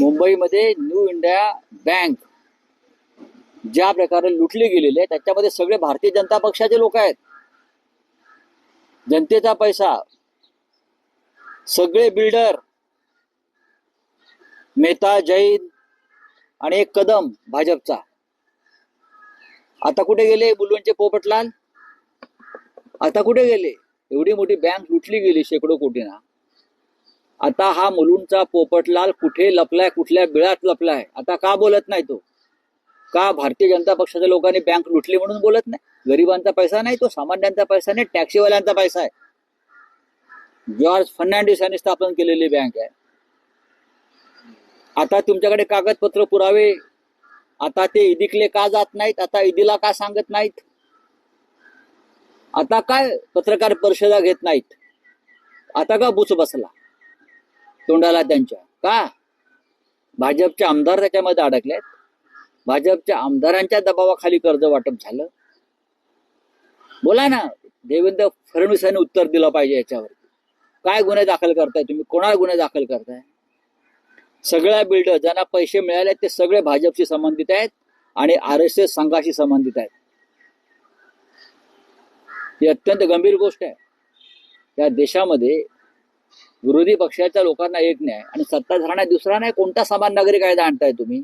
मुंबईमध्ये new India bank ज्या प्रकारे लुटली गेलेली आहे त्याच्यामध्ये सगळे भारतीय जनता पक्षाचे लोक आहेत. जनतेचा पैसा सगळे बिल्डर मेहता जैन आणि एक कदम भाजपचा. आता कुठे गेले बुलवणचे पोपटलाल? आता कुठे गेले? एवढी मोठी बँक लुटली गेली शेकडो कोटीना. आता हा मुलुंडचा पोपटलाल कुठे लपलाय कुठल्या बिळात लपलाय? आता का बोलत नाही तो? का भारतीय जनता पक्षाच्या लोकांनी बँक लुटली म्हणून बोलत नाही? गरिबांचा पैसा नाही तो सामान्यांचा पैसा नाही टॅक्सीवाल्यांचा पैसा आहे. जॉर्ज फर्नांडिस यांनी स्थापन केलेली बँक आहे. आता तुमच्याकडे कागदपत्र पुरावे आता ते ईदीकले का जात नाहीत? आता ईदीला का सांगत नाहीत? आता काय पत्रकार परिषदा घेत नाहीत? आता का बुच बसला? तोंडाला त्यांच्या. का? भाजपचे आमदार त्याच्यामध्ये अडकलेत. भाजपच्या आमदारांच्या दबावाखाली कर्ज वाटप झालं. बोला ना देवेंद्र फडणवीस यांनी उत्तर दिलं पाहिजे याच्यावर. काय गुन्हे दाखल करताय तुम्ही? कोणाला गुन्हे दाखल करताय? सगळ्या बिल्डर ज्यांना पैसे मिळाले ते सगळे भाजपशी संबंधित आहेत आणि आर एस एस संघाशी संबंधित आहेत. ही अत्यंत गंभीर गोष्ट आहे. त्या देशामध्ये विरोधी पक्षाच्या लोकांना एक न्याय आणि सत्ताधारणा दुसरा नाही कोणता समान नागरिक कायदा आणताय तुम्ही?